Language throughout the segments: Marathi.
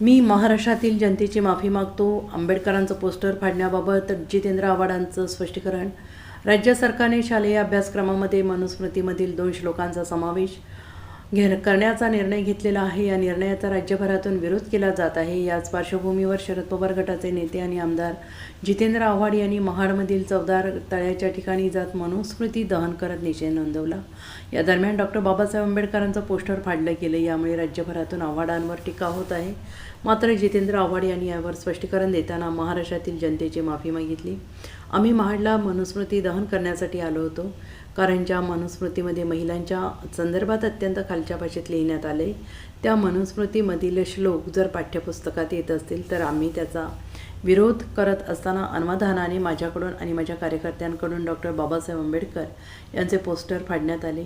मी महाराष्ट्रातील जनतेची माफी मागतो. आंबेडकरांचं पोस्टर फाडण्याबाबत जितेंद्र आव्हाडांचं स्पष्टीकरण. राज्य सरकारने शालेय अभ्यासक्रमामध्ये मनुस्मृतीमधील दोन श्लोकांचा समावेश. घे करण्याचा निर्णय घेतलेला आहे. या निर्णयाचा राज्यभरातून विरोध केला जात आहे. याच पार्श्वभूमीवर शरद पवार गटाचे नेते आणि आमदार जितेंद्र आव्हाड यांनी महाडमधील चवदार तळ्याच्या ठिकाणी जात मनुस्मृती दहन करत निषेध नोंदवला. या दरम्यान डॉक्टर बाबासाहेब आंबेडकरांचं पोस्टर फाडलं गेलं. यामुळे राज्यभरातून आव्हाडांवर टीका होत आहे. मात्र जितेंद्र आव्हाड यांनी यावर स्पष्टीकरण देताना महाराष्ट्रातील जनतेची माफी मागितली. आम्ही महाडला मनुस्मृती दहन करण्यासाठी आलो होतो. कारण ज्या मनुस्मृतीमध्ये महिलांच्या संदर्भात अत्यंत खालच्या भाषेत लिहिण्यात आले त्या मनुस्मृतीमधील श्लोक जर पाठ्यपुस्तकात येत असतील तर आम्ही त्याचा विरोध करत असताना अन्वधानाने माझ्याकडून आणि माझ्या कार्यकर्त्यांकडून डॉक्टर बाबासाहेब आंबेडकर यांचे पोस्टर फाडण्यात आले.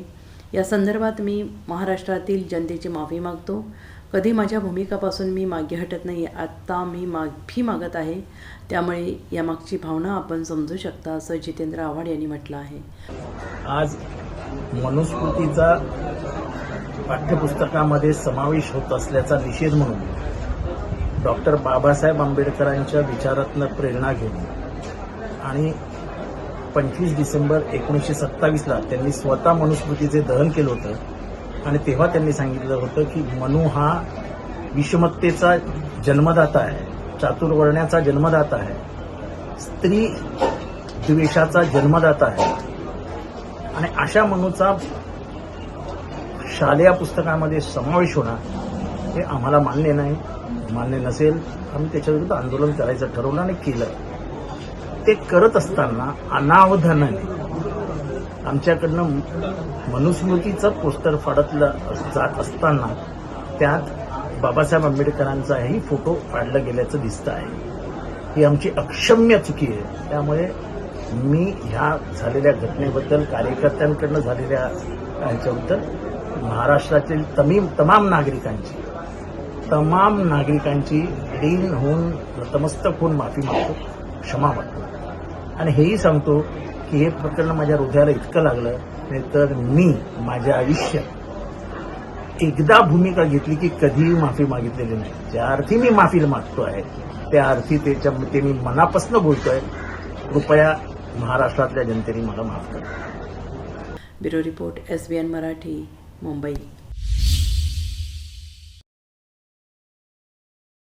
या संदर्भात मी महाराष्ट्रातील जनतेची माफी मागतो. कधी माझ्या भूमिकापासून मी मागे हटत नाही आत्ता मी माफी मागत आहे. त्यामुळे यामागची भावना आपण समजू शकता असं जितेंद्र आव्हाड यांनी म्हटलं आहे. आज मनुस्मृतीचा पाठ्यपुस्तकामध्ये समावेश होत असल्याचा निषेध म्हणून डॉक्टर बाबासाहेब आंबेडकरांच्या विचारातनं प्रेरणा घेऊन आणि पंचवीस डिसेंबर एकोणीसशे सत्तावीसला त्यांनी स्वतः मनुस्मृतीचे दहन केलं होतं. आणि तेव्हा त्यांनी सांगितलं होतं की मनू हा विषमत्तेचा जन्मदाता आहे चातुर्वर्ण्याचा जन्मदाता आहे स्त्री द्वेषाचा जन्मदाता आहे. आणि अशा मनूचा शालेय पुस्तकामध्ये समावेश होणार हे आम्हाला मान्य नाही मान्य नसेल. आम्ही त्याच्याविरुद्ध आंदोलन करायचं ठरवलं आणि केलं. ते करत असताना अनावधानाने आमच्याकडनं मनुस्मृतीचं पोस्टर फाडतलं जात असताना त्यात बाबासाहेब आंबेडकरांचाही फोटो फाडला गेल्याचं दिसतं आहे. ही आमची अक्षम्य चुकी आहे. त्यामुळे मी ह्या झालेल्या घटनेबद्दल कार्यकर्त्यांकडनं झालेल्या ह्याच्याबद्दल महाराष्ट्रातील तमीम तमाम नागरिकांची तमाम नागरिकांची ऋण होऊन नतमस्तक होऊन माफी मागतो क्षमा मागतो. आणि हेही सांगतो की हे प्रकरण माझ्या हृदयाला इतकं लागलं नाही तर मी माझ्या आयुष्यात एकदा भूमिका घेतली की कधीही माफी मागितलेली नाही. ज्या अर्थी मी माफी मागतो आहे त्या अर्थी त्याच्या ते मी मनापासून बोलतोय. कृपया महाराष्ट्रातल्या जनतेने मला माफ करा. Bureau report S B N Marathi Mumbai.